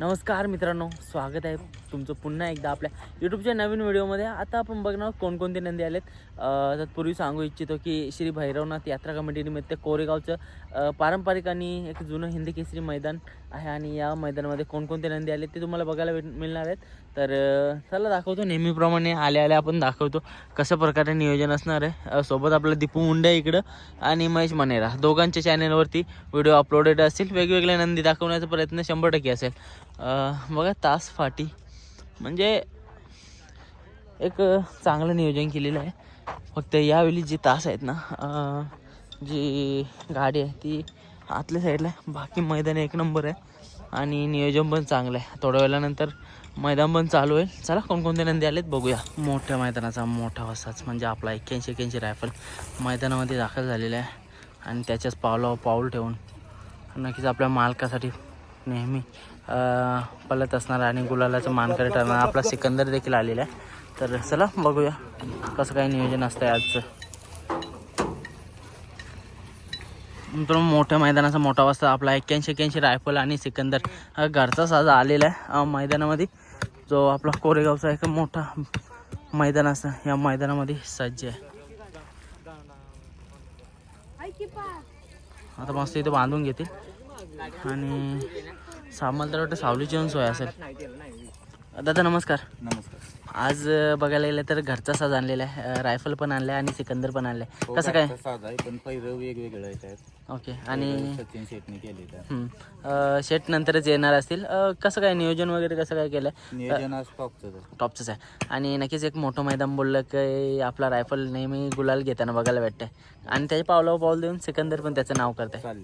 नमस्कार मित्रांनो स्वागत आहे तुमचं पुन्हा एकदा आपल्या यूट्यूबच्या नवीन व्हिडिओमध्ये. आता आपण बघणार कोणकोणते नंदी आलेत. तत्पूर्वी सांगू इच्छितो की श्री भैरवनाथ यात्रा कमिटीनिमित्त कोरेगावचं पारंपरिक आणि एक जुनं हिंदी केसरी मैदान आहे आणि या मैदानामध्ये कोणकोणते नंदी आले ते तुम्हाला बघायला भेट मिळणार आहेत. तर चला दाखवतो. नेहमीप्रमाणे आले आले आपण दाखवतो कशा प्रकारे नियोजन असणार आहे. सोबत आपलं दीपू मुंडे इकडं आणि महेश मनेरा. दोघांच्या चॅनेलवरती व्हिडिओ अपलोडेड असेल. वेगवेगळ्या नंदी दाखवण्याचा प्रयत्न शंभर टक्के असेल. बघा तास फाटी. म्हणजे एक चांगलं नियोजन केलेलं आहे. फक्त यावेळी जी तास आहेत ना जी गाडी आहे ती आतल्या साईडला आहे. बाकी मैदान एक नंबर आहे. आणि नियोजन पण चांगलं आहे. थोड्या वेळानंतर मैदान पण चालू होईल चला कोणकोणते नंदी आलेत बघूया. मोठ्या मैदानाचा मोठा वसाच म्हणजे आपला एक्क्याऐंशी एक्क्याऐंशी रायफल मैदानामध्ये दाखल झालेला आहे. आणि त्याच्याच पावलावर पाऊल ठेवून नक्कीच आपल्या मालकासाठी नेहमी पलत असणार आणि गुलालाचं मानकरी ठरणार. आपला सिकंदर देखील आलेला आहे. तर चला बघूया कसं काय नियोजन असतं आहे आजचं. मित्रांनो मोठ्या मैदानाचा मोठा वाजता आपला एक्क्याऐंशी एक्क्याऐंशी रायफल आणि सिकंदर हा घरचा साजा आलेला आहे. मैदानामध्ये जो आपला कोरेगावचा एक मोठा मैदान असतं या मैदानामध्ये सज्ज आहे. आता मस्त इथे बांधून घेतील. आणि सामान तर वाटतं सावली जेवण सोय असेल. दादा नमस्कार. नमस्कार. आज बघायला गेलं तर घरचा साज आणलेला आहे. रायफल पण आणलाय आणि सिकंदर पण आणलाय कसं काय? आहे पण वेगवेगळं ओके आणि सचिन शेटने केले शेट नंतरच येणार असतील. कसं काय नियोजन वगैरे कसं काय केलं नियोजन आज टॉपचं टॉपचंच आहे. आणि नक्कीच एक मोठं मैदान बोललं की आपला रायफल नेहमी गुलाल घेताना बघायला भेटतंय. आणि त्याच्या पावलावर पाऊल देऊन सिकंदर पण त्याचं नाव करत आहे.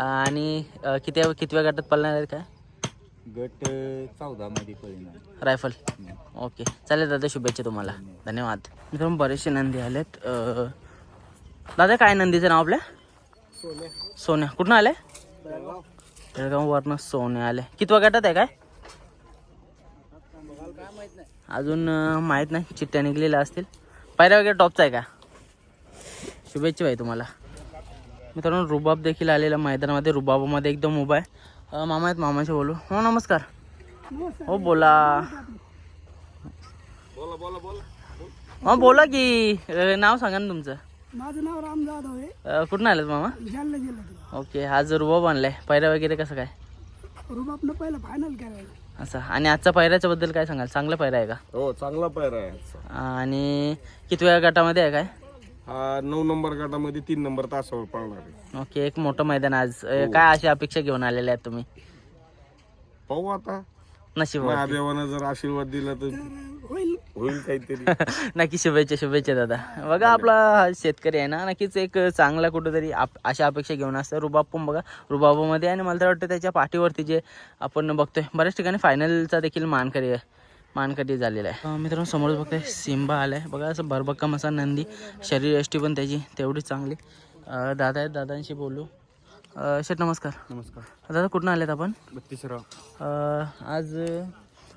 आणि किती कितव्या गटात पळणार आहेत काय? गट चौदा मध्ये परिणाम रायफल. ओके. चालेल दादा शुभेच्छा तुम्हाला. धन्यवाद. मित्रांनो बरेचसे नंदी आलेत. अं, दादा काय नंदीचं नाव आपल्या सोन्या. कुठून आले बेळगाववरनं सोने आले कितवा गटात आहे काय? अजून अं, माहीत नाही. चिठ्ठ्या निघलेल्या असतील. पायऱ्या वगैरे टॉपचा आहे का? शुभेच्छा भाई तुम्हाला. मित्रांनो रुबाब देखील आलेला मैदानामध्ये. रुबाबामध्ये एकदम उभा आहे. मामा आहेत मामाशी बोलू. हो नमस्कार. हो बोला. हा बोला की. अं, नाव सांगा ना तुमचं. माझं नाव राम जाधव आहे. अं, कुठून आलं मामा? जालना जिल्ह्यात ओके आज रुबाब आणलाय पायऱ्या वगैरे कसं काय? रुबाबनं पहिलं फायनल करायला. असं. आणि आजचा पायऱ्याच्या बद्दल काय सांगाल? चांगला पायरा आहे का? हो चांगला पायरा आहे आजचा. आणि कितव्या गटामध्ये आहे काय? हा नऊ नंबर गटामध्ये तीन नंबर तासावर पळणार आहे. ओके एक मोठं मैदान आज. अं, काय अशी अपेक्षा घेऊन आलेल्या आहेत तुम्ही? पाहू आता. नशीब महादेवानं जर आशीर्वाद दिला तर होईल. होईल काहीतरी. नक्की शुभेच्छा शुभेच्छा दादा. बघा आपला हा शेतकरी आहे ना नक्कीच एक चांगला कुठंतरी आप अशा अपेक्षा घेऊन असतं. रुबाब पण बघा रुबाबामध्ये आणि मला तर वाटतं त्याच्या पाठीवरती जे आपण बघतोय बऱ्याच ठिकाणी फायनलचा देखील मानकरी आहे. मानकरी झालेला आहे. मित्रांनो समोर बघतोय सिम्बा आलाय. बघा असं भरभक्कम असा नंदी शरीर यष्टी पण त्याची तेवढीच चांगली. दादा आहेत दादांशी बोलू. शेठ नमस्कार. नमस्कार. दादा कुठून आलेत आपण? बत्तीसराव. आज अं,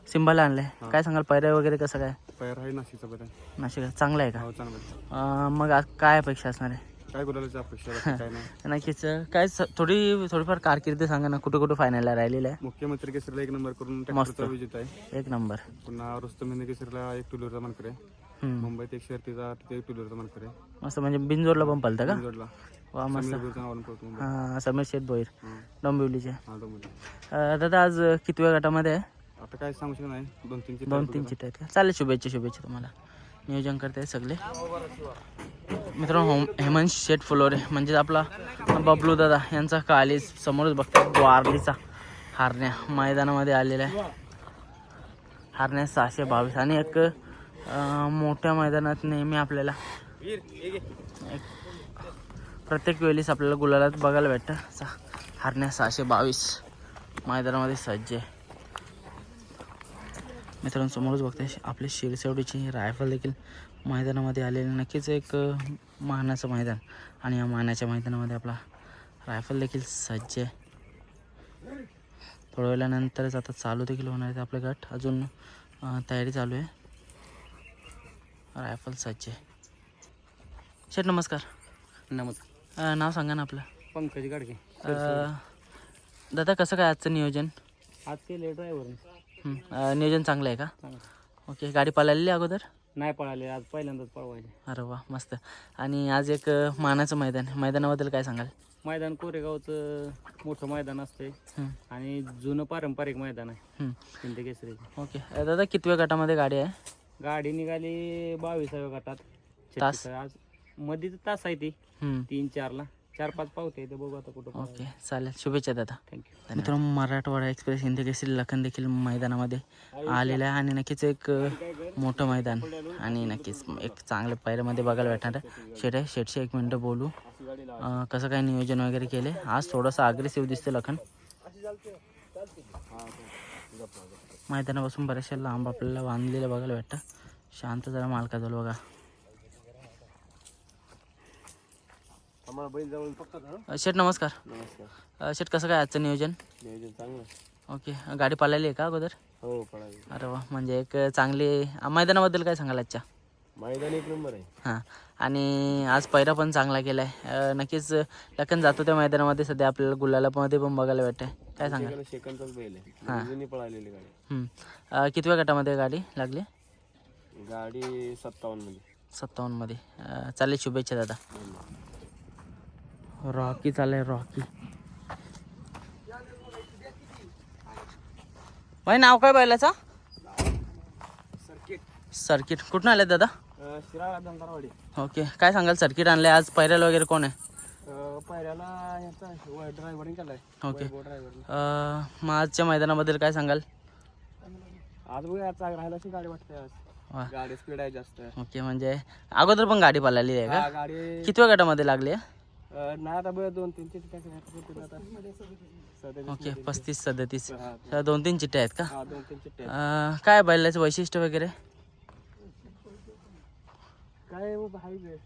सिम्बाला आणलंय. काय सांगाल पायऱ्या वगैरे कसं काय? पैर आहे नाशिकचा नाशिक चांगलं आहे का? हो चांगलं मग आज काय अपेक्षा असणार आहे? काय गुलालाची अपेक्षा बाकी काय नाही. नक्कीच काय स- थोडी थोडीफार कारकिर्दी सांगा ना कुठे कुठे फायनलला राहिलेलं आहे. मुख्यमंत्री केसरीला एक नंबर करून. ट्रॅक्टरचा विजेता आहे. एक नंबर पुन्हा रुस्तम हिंदी केसरीला एक टुलरचा मानकर आहे. हम्म. मुंबईत एक शर्तीचा तिथे एक टुलरचा मानकर आहे. मस्त म्हणजे बिनजोरला पण पलतं का? जोडला वा मस्त. नावानं पळतो. हां समीर शेत भोईर हां. डोंबिवलीचे. हा, डोंबिवली. अं, दादा आज कितव्या गटामध्ये आहे? आता काय सांगू शकत नाही. दोन तीन दोन तीन चिट आहेत का? चालेल शुभेच्छा शुभेच्छा तुम्हाला. नियोजन करताय सगळे. मित्रांनो होम हेमंत शेठ फुलोरे म्हणजेच आपला बबलू दादा यांचा काली समोरच बघतात द्वारलीचा हारण्या मैदानामध्ये आलेला आहे. हारण्या सहाशे बावीस. आणि एक मोठ्या मैदानात नेहमी आपल्याला एक प्रत्येक वेळेस आपल्याला गुलालात बघायला भेटतं. सा- हारण्या सहाशे बावीस मैदानामध्ये सज्ज आहे. मित्रांनो समोरच बघताय आपले शिरसेवडीची रायफल देखील मैदानामध्ये आलेले नक्कीच एक मानाचं मैदान. आणि या मानाच्या मैदानामध्ये आपला रायफल देखील सज्ज आहे. थोड्या वेळानंतरच आता चालू देखील होणार आहेत आपले गट. अजून तयारी चालू आहे. रायफल सज्ज आहे. शेठ नमस्कार. नमस्कार. नाव सांगा ना आपलं. पंकज गाडगे. दादा कसं काय आजचं नियोजन? आज केले ड्रायव्हरने. अं, नियोजन चांगलं आहे का? ओके गाडी पळालेली अगोदर? नाही पळाले आज पहिल्यांदाच पळवायचे. अरे वा मस्त. आणि आज एक अं, मानाचं मैदान आहे. मैदानाबद्दल काय सांगाल? मैदान कोरेगावचं मोठं मैदान असते हं. आणि जुनं पारंपरिक मैदान आहे. हं. हिंद ओके. अं, दादा कितव्या गटामध्ये गाडी आहे? गाडी निघाली बावीसाव्या गटात. तास? 36 आज मधीच तास आहे ती. हं. तीन चारला. चार पाच पावते ते बघू आता कुठं ओके चालेल. शुभेच्छा दादा. थँक्यू मित्रांनो मराठवाडा एक्सप्रेस हिंदी केसरी लखन देखील मैदानामध्ये आलेलं आहे. आणि नक्कीच एक मोठं मैदान. आणि नक्कीच एक चांगल्या पायऱ्यामध्ये बघायला भेटणार आहे. शेट आहे शेटशी एक मिनटं बोलू. कसं काय नियोजन वगैरे केले आज थोडंसं अग्रेसिव्ह दिसतं लखन. मैदानापासून बऱ्याचशा लांब आपल्याला बांधलेलं बघायला भेटतं. शांत जरा मालका झालं बघा. शेठ नमस्कार. अ, शेठ कसं काय आजचं नियोजन? नियोजन चांगलं. ओके गाडी पळाली आहे का अगोदर? हो पळाली. अरे वा म्हणजे एक चांगली मैदानाबद्दल काय सांगाल आजच्या? मैदान एक नंबर आहे. हां आणि आज पैरा पण चांगला केला आहे नक्कीच लखन जातो त्या मैदानामध्ये सध्या आपल्याला गुलालामध्ये पण बघायला भेटते काय सांगाल? त्याला सेकंदचाच बैल आहे. जुनी पळालेली गाडी. हं. अ, कितव्या गटामध्ये गाडी लागली? गाडी सत्तावन्नमध्ये सत्तावन्नमध्ये. अ, चालेल शुभेच्छा दादा. रॉकी चालेल रॉकी. भाई नाव काय बैलाचा? सर्किट. कुठून आले दादा? दंतारवाडी. ओके. काय सांगाल सर्किट आणले आज? पैऱ्याला वगैरे कोण आहे? पायऱ्याला ह्याचा ड्रायव्हरिंग केलाय. ओके. ड्रायव्हर मग आजच्या मैदानाबद्दल काय सांगाल? आज बघा अशी गाडी वाटते आज. वा. गाडी स्पीड आहे जास्त. ओके म्हणजे अगोदर पण गाडी पळालेली आहे का? गाडी कितव्या गटामध्ये लागली आहे? आता बघ दोन तीन आता ओके पस्तीस सदतीस. हा, दोन तीन चिठ्ठ्या आहेत का? हा दोन तीन चिठ्ठी अ, काय बैलाचं वैशिष्ट्य वगैरे? काय हो, हाय बे.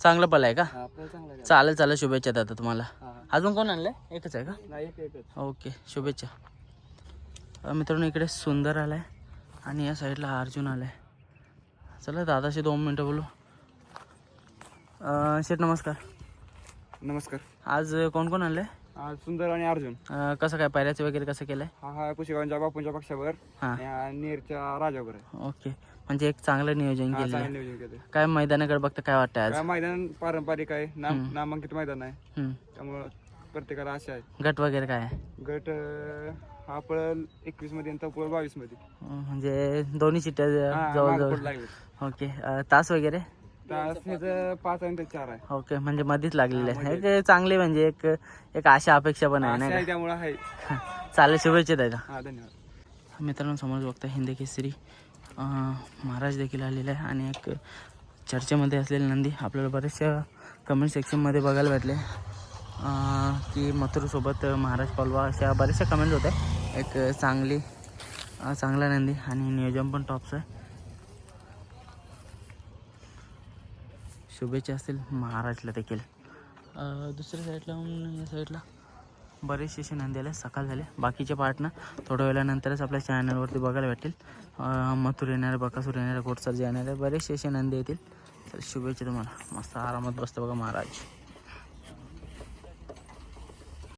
चांगलं पळ आहे का? हा आपल्याला चांगला आहे. चालेल चालेल शुभेच्छा दादा तुम्हाला. हा. अजून कोण आणलंय? एकच आहे का? नाही एक एकच. ओके शुभेच्छा. अ, मित्रांनो इकडे सुंदर आलाय आणि या साईडला अर्जुन आलाय. चला दादाशी दोन मिनटं बोलू. अ, शेठ नमस्कार. नमस्कार. आज कोण कोण आणलंय? आज सुंदर आणि अर्जुन. अ, कसं काय पायऱ्याचं वगैरे कसं केलंय? हा हा कुशेगावच्या बापूंच्या पक्षावर हां. आणि हा नेरच्या राजावर. आहे ओके. म्हणजे एक चांगलं नियोजन हा केलं चांगलं नियोजन केलं काय मैदानाकडे बघता काय वाटतं आज? काय मैदान पारंपरिक आहे. नाम नामांकित मैदान आहे. हम्म. त्यामुळं प्रत्येकाला आशा आहे. गट वगैरे काय? आहे गट अं, हा पळल एकवीसमध्ये आणि तो पळल बावीसमध्ये अ, म्हणजे दोन्ही हा, जवळजवळ. ओके. अ, तास वगैरे? तास ह्याचं पाच आणि ते चार आहे. ओके म्हणजे मध्येच लागलेले. आहे एक चांगली म्हणजे एक एक आशा अपेक्षा पण आहे नाही आहे त्यामुळं आहे. का चालेल शुभेच्छा दादा. हा धन्यवाद. मित्रांनो समोर बघता हिंदी केसरी. महाराज देखील आलेला आहे आणि एक चर्चेमध्ये असलेली नंदी आपल्याला बऱ्याचशा कमेंट सेक्शनमध्ये बघायला भेटले. की मथुरसोबत महाराज पलवा अशा बऱ्याचशा कमेंट होत्या. एक चांगली चांगला नंदी आणि नियोजन पण टॉपचं आहे. शुभेच्छा असतील महाराजला देखील. दुसऱ्या साईडला या साईडला बरेचसे असे नंदी सकाळ झाले. बाकीचे पार्टनं थोड्या वेळानंतरच आपल्या चॅनलवरती बघायला भेटेल मथुर येणारे बकासूर येणारे कोटसर जे येणारे बरेचसे असे नंदी येतील. तर शुभेच्छा तुम्हाला. मस्त आरामात बसतं बघा महाराज.